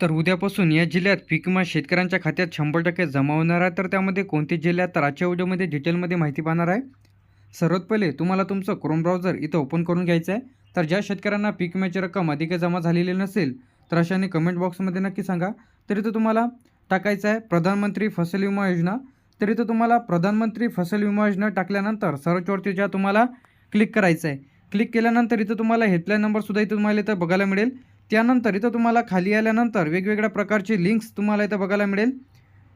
तर उद्यापासून या जिल्ह्यात पीक विमा शेतकऱ्यांच्या खात्यात शंभर टक्के जमा होणार आहे. तर त्यामध्ये कोणते जिल्ह्यात तर आजच्या व्हिडिओमध्ये डिटेलमध्ये माहिती पाहणार आहे. सर्वात पहिले तुम्हाला तुमचं क्रोम ब्राउझर इथं ओपन करून घ्यायचं आहे. तर ज्या शेतकऱ्यांना पीक विम्याची रक्कम अधिक जमा झालेली नसेल तर अशाने कमेंट बॉक्समध्ये नक्की सांगा. तर इथं तुम्हाला टाकायचं आहे प्रधानमंत्री फसल विमा योजना. तर इथं तुम्हाला प्रधानमंत्री फसल विमा योजना टाकल्यानंतर सर्चवरती ज्या तुम्हाला क्लिक करायचं आहे. क्लिक केल्यानंतर इथं तुम्हाला हेल्पलाईन नंबरसुद्धा इथं तुम्हाला इथं बघायला मिळेल. त्यानंतर इथं तुम्हाला खाली आल्यानंतर वेगवेगळ्या प्रकारची लिंक्स तुम्हाला इथं बघायला मिळेल.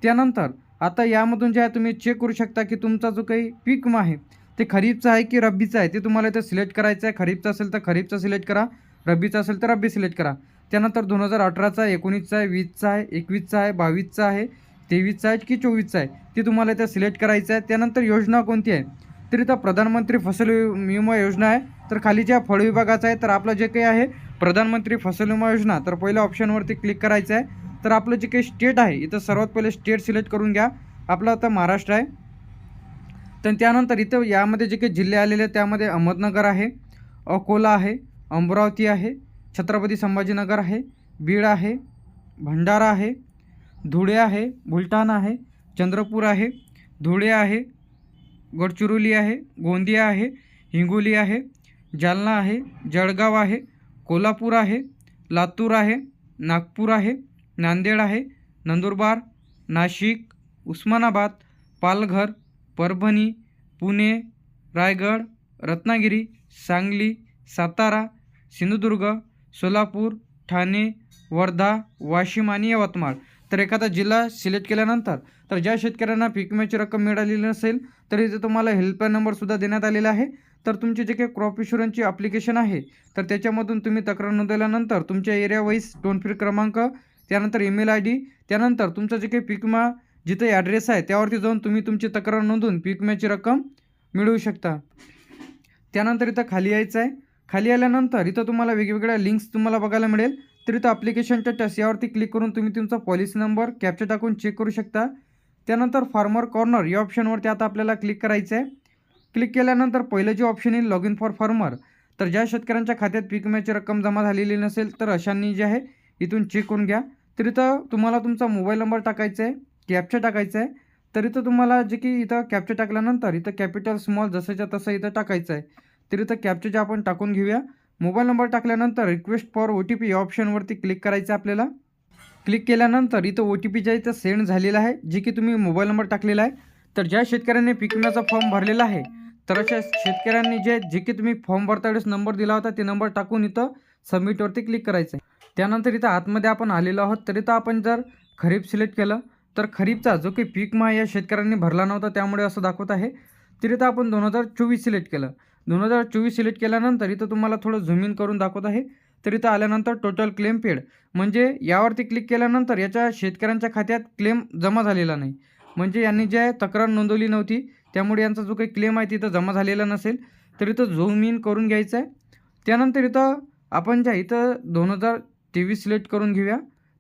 त्यानंतर आता यामधून जे आहे तुम्ही चेक करू शकता की तुमचा जो काही पीक विमा आहे ते खरीपचा आहे की रब्बीचा आहे ते तुम्हाला इथं सिलेक्ट करायचं आहे. खरीपचा असेल तर खरीपचा सिलेक्ट करा रब्बीचा असेल तर रब्बी सिलेक्ट करा. त्यानंतर दोन हजार अठराचा आहे एकोणीसचा आहे वीसचा आहे एकवीसचा आहे बावीसचा आहे तेवीसचा आहे की चोवीसचा आहे ते तुम्हाला इथं सिलेक्ट करायचं आहे. त्यानंतर योजना कोणती आहे? तर इथं प्रधानमंत्री फसल विमा योजना आहे. तर खाली ज्या फळ विभागाचा आहे तर आपलं जे काही आहे प्रधानमंत्री फसल विमा योजना तर पहिल्या ऑप्शनवरती क्लिक करायचं आहे. तर आपलं जे काही स्टेट आहे इथं सर्वात पहिले स्टेट सिलेक्ट करून घ्या. आपलं आता महाराष्ट्र आहे. तर त्यानंतर इथं यामध्ये जे काही जिल्हे आलेले आहेत त्यामध्ये अहमदनगर आहे अकोला आहे अमरावती आहे छत्रपती संभाजीनगर आहे बीड आहे भंडारा आहे धुळे आहे बुलढाणा आहे चंद्रपूर आहे धुळे आहे गडचिरोली आहे गोंदिया आहे हिंगोली आहे जालना आहे जळगाव आहे कोल्हापूर आहे लातूर आहे नागपूर आहे नांदेड आहे नंदुरबार नाशिक उस्मानाबाद पालघर परभणी पुणे रायगड रत्नागिरी सांगली सातारा सिंधुदुर्ग सोलापूर ठाणे वर्धा वाशिम आणि यवतमाळ. तर एखादा जिल्हा सिलेक्ट केल्यानंतर तर ज्या शेतकऱ्यांना पीक विम्याची रक्कम मिळालेली नसेल तर इथे तुम्हाला हेल्पलाईन नंबरसुद्धा देण्यात आलेला आहे. तर तुमचे जे काही क्रॉप इन्शुरन्सची ॲप्लिकेशन आहे तर त्याच्यामधून तुम्ही तक्रार नोंदवल्यानंतर तुमच्या एरिया वाईज टोल फ्री क्रमांक त्यानंतर ईमेल आय डी त्यानंतर तुमचं जे काही पीक विमा जिथे ॲड्रेस आहे त्यावरती जाऊन तुम्ही तुमची तक्रार नोंदवून पीक विम्याची रक्कम मिळवू शकता. त्यानंतर इथं खाली यायचं आहे. खाली आल्यानंतर इथं तुम्हाला वेगवेगळ्या लिंक्स तुम्हाला बघायला मिळेल. तर इथं ॲप्लिकेशनच्या टच यावरती क्लिक करून तुम्ही तुमचा पॉलिसी नंबर कॅप्चर टाकून चेक करू शकता. त्यानंतर फार्मर कॉर्नर या ऑप्शनवरती आता आपल्याला क्लिक करायचं आहे क्लिक केल्यानंतर पहिलं जे ऑप्शन येईल लॉग इन फॉर फार्मर तर ज्या शेतकऱ्यांच्या खात्यात पीक विम्याची रक्कम जमा झालेली नसेल तर अशांनी जे आहे इथून चेक करून घ्या. तर इथं तुम्हाला तुमचा मोबाईल नंबर टाकायचा आहे कॅप्चर टाकायचं आहे. तर इथं तुम्हाला जे की इथं कॅप्चर टाकल्यानंतर इथं कॅपिटल स्मॉल जसंच्या तसं इथं टाकायचं आहे. तर इथं जे आपण टाकून घेऊया. मोबाईल नंबर टाकल्यानंतर request for O T P या ऑप्शनवरती क्लिक करायचं आहे आपल्याला. क्लिक केल्यानंतर इथं ओ टी पी ज्या इथं सेंड झालेला आहे जे की तुम्ही मोबाईल नंबर टाकलेला आहे. तर ज्या शेतकऱ्यांनी पीक विम्याचा फॉर्म भरलेला आहे तर अशा शेतकऱ्यांनी जे जे की तुम्ही फॉर्म भरता वेळेस नंबर दिला होता ते नंबर टाकून इथं सबमिटवरती क्लिक करायचं आहे. त्यानंतर इथं आतमध्ये आपण आलेलो आहोत. तर इथं आपण जर खरीप सिलेक्ट केलं तर खरीपचा जो काही पीक विमा या शेतकऱ्यांनी भरला नव्हता त्यामुळे असं दाखवत आहे. तर इथं आपण दोन हजार चोवीस सिलेक्ट केलं. दोन हजार चोवीस सिलेक्ट केल्यानंतर इथं तुम्हाला थोडं झूम इन करून दाखवत आहे. तर इथं आल्यानंतर टोटल क्लेम पेड म्हणजे यावरती क्लिक केल्यानंतर याच्या शेतकऱ्यांच्या खात्यात क्लेम जमा झालेला नाही. म्हणजे यांनी जे तक्रार नोंदवली नव्हती त्यामुळे यांचा जो काही क्लेम आहे तिथं जमा झालेला नसेल तर इथं झूम इन करून घ्यायचं आहे. त्यानंतर इथं आपण ज्या इथं दोन हजार तेवीस सिलेक्ट करून घेऊया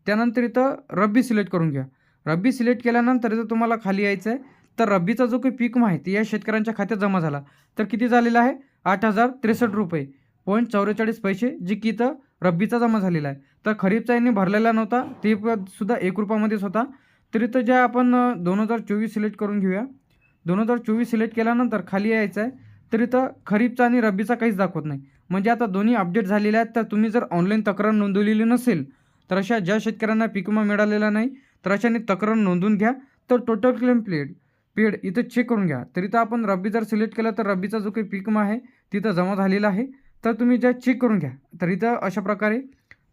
त्यानंतर इथं रब्बी सिलेक्ट करून घ्या रब्बी सिलेक्ट केल्यानंतर इथं तुम्हाला खाली यायचं आहे तर रब्बीचा जो काही पीक माहिती आहे ते या शेतकऱ्यांच्या खात्यात जमा झाला. तर किती झालेला आहे? आठ हजार त्रेसष्ट रुपये. पॉईंट चौवेचाळीस पैसे जे की इथं रब्बीचा जमा झालेला आहे. तर खरीपचा यांनी भरलेला नव्हता ते प- सुद्धा एक रुपयामध्येच होता. तर इथं ज्या आपण दोन हजार चोवीस सिलेक्ट करून घेऊया दोन हजार चोवीस सिलेक्ट केल्यानंतर खाली यायचं आहे तर इथं खरीपचा आणि रब्बीचा काहीच दाखवत नाही. म्हणजे आता दोन्ही अपडेट झालेले आहेत तर तुम्ही जर ऑनलाईन तक्रार नोंदवलेली नसेल तर अशा ज्या शेतकऱ्यांना पीक विमा मिळालेला नाही तर अशाने तक्रार नोंदवून घ्या तर टोटल क्लेम प्लेड पेड इथं चेक करून घ्या. तर इथं आपण रब्बी जर सिलेक्ट केलं तर रब्बीचा जो काही पीक विमा आहे तिथं जमा झालेला आहे तर तुम्ही ज्या चेक करून घ्या. तर इथं अशा प्रकारे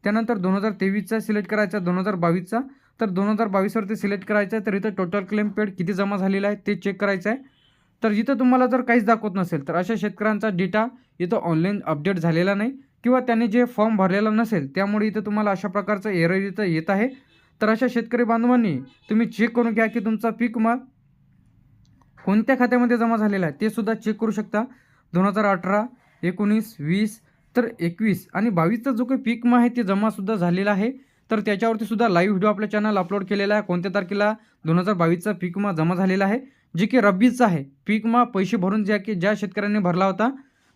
त्यानंतर दोन हजार तेवीसचा सिलेक्ट करायचा दोन हजार बावीसचा तर दोन हजार बावीसवरती सिलेक्ट करायचं आहे तर इथं टोटल क्लेम पेड किती जमा झालेला आहे ते चेक करायचं आहे तर इथं तुम्हाला जर काहीच दाखवत नसेल तर अशा शेतकऱ्यांचा डेटा इथं ऑनलाईन अपडेट झालेला नाही किंवा त्यांनी जे फॉर्म भरलेला नसेल त्यामुळे इथं तुम्हाला अशा प्रकारचं एरर इथं येत आहे. तर अशा शेतकरी बांधवांनी तुम्ही चेक करून घ्या की तुमचा पीक माल कोणत्या खात्यामध्ये जमा झालेला आहे ते सुद्धा चेक करू शकता. दोन हजार अठरा एकोणीस वीस तर एकवीस आणि बावीसचा जो काही पीक मा आहे ते जमासुद्धा झालेला आहे. तर त्याच्यावरती सुद्धा लाईव्ह व्हिडिओ आपल्या चॅनल अपलोड केलेला आहे. कोणत्या तारखेला? दोन हजार बावीसचा पीक विमा जमा झालेला आहे. जे की रब्बीचा आहे. पीक विमा पैसे भरून ज्या की ज्या शेतकऱ्यांनी भरला होता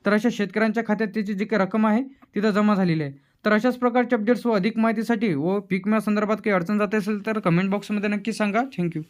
तर अशा शेतकऱ्यांच्या खात्यात त्याची जी काही रक्कम आहे तिथं जमा झालेली आहे. तर अशाच प्रकारचे अपडेट्स व अधिक माहितीसाठी व पीक संदर्भात काही अडचण जात असेल तर कमेंट बॉक्समध्ये नक्की सांगा. थँक्यू